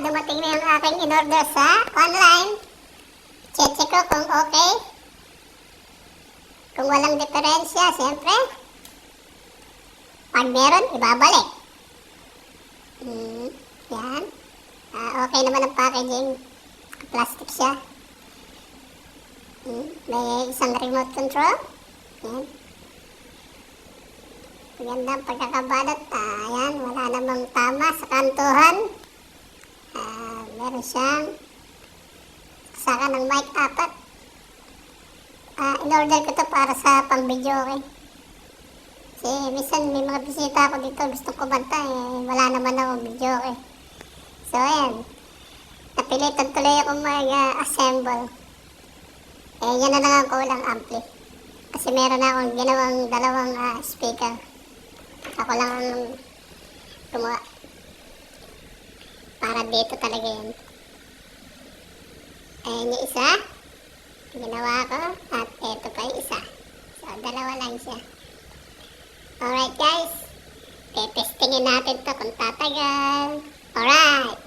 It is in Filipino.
dumating na yung aking in-order sa online. Check ko kung okay. Kung walang diferensya, siyempre. Pag meron, ibabalik. Hmm, yan. Ah, okay naman ang packaging. Plastic siya. Hmm, may isang remote control. Yan. Maganda ang pagkakabalot. Ah, yan, wala namang tama sa kantuhan. Ah, meron siyang saka ng mic apat. Ah, in-order ko to para sa pang-video, okay? Kasi minsan may mga bisita ako dito, gusto ko kumanta eh, wala naman akong video, okay? So, ayan. Napilitan tuloy akong mag-assemble. Eh, yan na lang ang kulang ampli. Kasi meron akong ginawang dalawang ah, speaker. Ako lang ang gumawa. Para dito talaga yan. Ayan yung isa. Ginawa ko. At eto pa yung isa. So, dalawa lang siya. Alright guys. Tetestingin natin to kung tatagal. Alright.